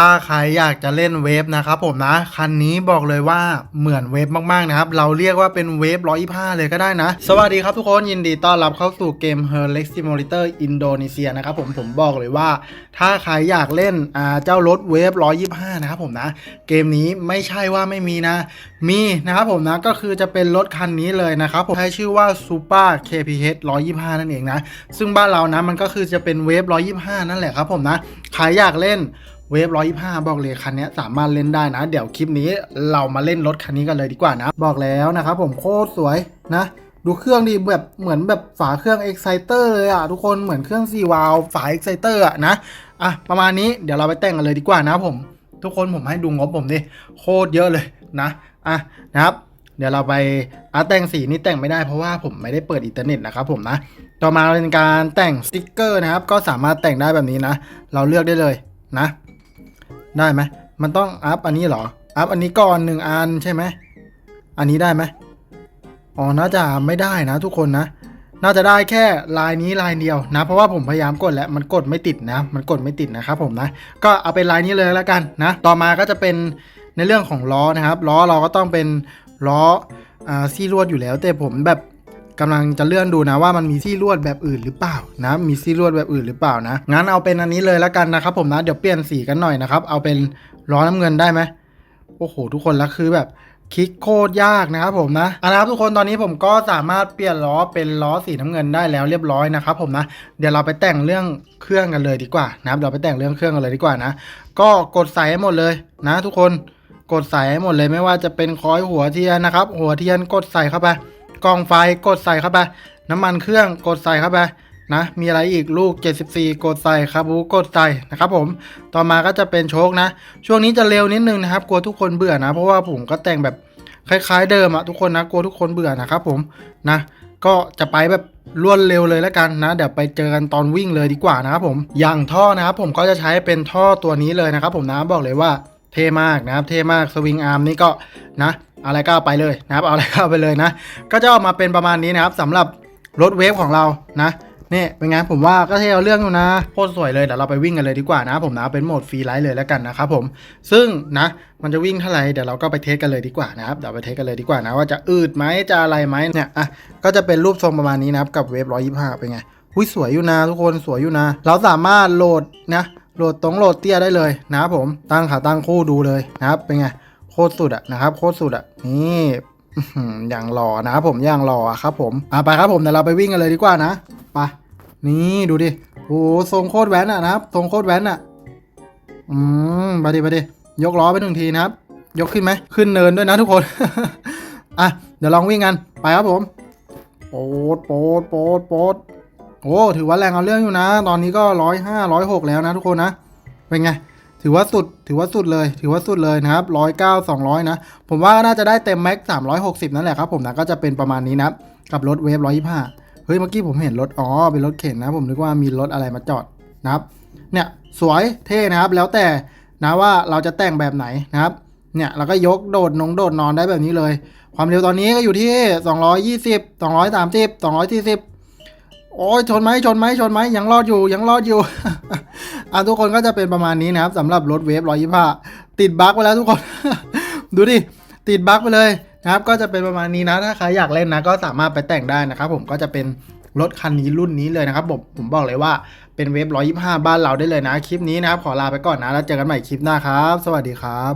ถ้าใครอยากจะเล่นเวฟนะครับผมนะ คันนี้บอกเลยว่าเหมือนเวฟมากๆนะครับ เราเรียกว่าเป็นเวฟ125เลยก็ได้นะ สวัสดีครับทุกคนยินดีต้อนรับเข้าสู่เกม h e r l e x Simulator อินโดนีเซียนะครับผมผมบอกเลยว่า ถ้าใครอยากเล่นอ่าเจ้ารถเวฟ125นะครับผมนะ เกมนี้ไม่ใช่ว่าไม่มีนะ มีนะครับผมนะก็คือจะเป็นรถคันนี้เลยนะครับผมใช้ชื่อว่า Super KPH 125 นั่นเองนะ ซึ่งบ้านเรานะมันก็คือจะเป็นเวฟ125 นั่นแหละครับผมนะใครอยากเล่น เวฟ125บอกเลยคันนี้สามารถเล่นได้นะ เดี๋ยวคลิปนี้เรามาเล่นรถคันนี้กันเลยดีกว่านะ บอกแล้วนะครับผมโคตรสวยนะ ดูเครื่องดีแบบเหมือนแบบฝาเครื่อง Exciter เลยอะทุกคนเหมือนเครื่องซีวาลฝา Exciter อะนะอะประมาณนี้เดี๋ยวเราไปแต่งกันเลยดีกว่านะผม ทุกคนผมให้ดูงบผมดิโคตรเยอะเลยนะอะนะครับเดี๋ยวเราไปอะแต่งสีนี่แต่งไม่ได้เพราะว่าผมไม่ได้เปิดอินเทอร์เน็ตนะครับผมนะ ต่อมาเป็นการแต่งสติกเกอร์นะครับ ก็สามารถแต่งได้แบบนี้นะ เราเลือกได้เลยนะ ได้ไหมมันต้องอัพอันนี้เหรอ อัพอันนี้ก่อนหนึ่งอันใช่ไหม อันนี้ได้ไหมอ๋อ น่าจะไม่ได้นะทุกคนนะ น่าจะได้แค่ลายนี้ลายเดียวนะ เพราะว่าผมพยายามกดแล้วมันกดไม่ติดนะ มันกดไม่ติดนะครับผมนะ ก็เอาเป็นลายนี้เลยแล้วกันนะ ต่อมาก็จะเป็นในเรื่องของล้อนะครับ ล้อเราก็ต้องเป็นล้ออ่าซี่ลวดอยู่แล้ว แต่ผมแบบ กำลังจะเลื่อนดูนะว่ามันมีซี่ลวดแบบอื่นหรือเปล่านะมีซี่ลวดแบบอื่นหรือเปล่านะงั้นเอาเป็นอันนี้เลยแล้วกันนะครับ ผมนะเดี๋ยวเปลี่ยนสีกันหน่อยนะครับเอาเป็นล้อน้ำเงินได้ไหมโอ้โห ทุกคนแล้วคือแบบคลิกโคตรยากนะครับผมนะเอาละครับทุกคนตอนนี้ผมก็สามารถเปลี่ยนล้อเป็นล้อสีน้ำเงินได้แล้วเรียบร้อยนะครับผมนะเดี๋ยวเราไปแต่งเรื่องเครื่องกันเลยดีกว่านะครับเราไปแต่งเรื่องเครื่องกันเลยดีกว่านะ ก็กดใส่ให้หมดเลยนะ ทุกคนกดใส่ให้หมดเลยไม่ว่าจะเป็นคอยหัวเทียนนะครับ หัวเทียนกดใส่เข้าไป กองไฟกดใส่เข้าไป น้ำมันเครื่องกดใส่เข้าไปนะมีอะไรอีกลูก 74 กดใส่คาบูกดใส่นะครับผมต่อมาก็จะเป็นโชคนะ ช่วงนี้จะเร็วนิดนึงนะครับ กลัวทุกคนเบื่อนะ เพราะว่าผมก็แต่งแบบคล้าย ๆ เดิมอะทุกคนนะกลัวทุกคนเบื่อนะครับผมนะก็จะไปแบบรวดเร็วเลยแล้วกันนะ เดี๋ยวไปเจอกันตอนวิ่งเลยดีกว่านะครับผมอย่างท่อนะครับผมก็จะใช้เป็นท่อตัวนี้เลยนะครับผมนะบอกเลยว่าเท่มากนะครับเท่มากสวิงอาร์มนี่ก็นะ อะไรก็เอาไปเลยนะครับ เอาอะไรก็เอาไปเลยนะ ก็จะออกมาเป็นประมาณนี้นะครับสำหรับรถเวฟของเรานะนี่เป็นไงผมว่าก็เท่เอาเรื่องอยู่นะโคตรสวยเลยเดี๋ยวเราไปวิ่งกันเลยดีกว่านะผมนะเป็นโหมดฟรีไลท์เลยแล้วกันนะครับผมซึ่งนะมันจะวิ่งเท่าไหร่เดี๋ยวเราก็ไปเทสกันเลยดีกว่านะครับเดี๋ยวไปเทสกันเลยดีกว่านะว่าจะอืดไหมจะอะไรไหมเนี่ยอะก็จะเป็นรูปทรงประมาณนี้นะครับกับเวฟ125เป็นไงหุ้ยสวยอยู่นะทุกคนสวยอยู่นะ เราสามารถโหลดนะโหลดตรงโหลดเตี้ยได้เลยนะครับผมตั้งขาตั้งคู่ดูเลยนะครับเป็นไง คตรสุดอะนะครับโคตรสุดอะนี่อย่างหล่อนะครับผมอย่างหล่อครับผมอะไปครับผมเดี๋ยวเราไปวิ่งกันเลยดีกว่านะไปนี่ดูดิโอ้ทรงโคตรแว้นอะนะครับทรงโคตรแว้นอะอืมไปดิไปดิยกล้อไปหนึ่งทีนะครับ ยกขึ้นไหมขึ้นเนินด้วยนะทุกคนอะเดี๋ยวลองวิ่งกันไปครับผมโปดโปดโปดโปดโอ้ถือว่าแรงเอาเรื่องอยู่นะ ตอนนี้ก็ร้อยห้าร้อยหกแล้วนะทุกคนนะเป็นไง ถือว่าสุด ถือว่าสุดเลย ถือว่าสุดเลยนะครับร้อยเก้าสองร้อยนะ ผมว่าน่าจะได้เต็มแม็กสามร้อยหกสิบนั่นแหละครับผมนะ ก็จะเป็นประมาณนี้นะกับรถเวฟร้อยยี่ห้าเฮ้ย เมื่อกี้ผมเห็นรถ อ๋อ เป็นรถเข็นนะ ผมนึกว่ามีรถอะไรมาจอดนะครับ เนี่ย สวย เท่นะครับ แล้วแต่นะว่าเราจะแต่งแบบไหนนะครับ เนี่ย เราก็ยกโดดนงโดดนอนได้แบบนี้เลย ความเร็วตอนนี้ก็อยู่ที่ 220 230 240โอ้ยชนไหมชนไหมชนไหมยังรอดอยู่ ยังรอดอยู่ อะทุกคนก็จะเป็นประมาณนี้นะครับสำหรับรถเวฟ125ติดบั๊กไปแล้วทุกคน ดูดิ ติดบั๊กไปเลยนะครับ ก็จะเป็นประมาณนี้นะ ถ้าใครอยากเล่นนะ ก็สามารถไปแต่งได้นะครับ ผมก็จะเป็นรถคันนี้รุ่นนี้เลยนะครับผมผมบอกเลยว่าเป็นเวฟ125บ้านเราได้เลยนะ คลิปนี้นะครับ ขอลาไปก่อนนะ แล้วเจอกันใหม่คลิปหน้าครับ สวัสดีครับ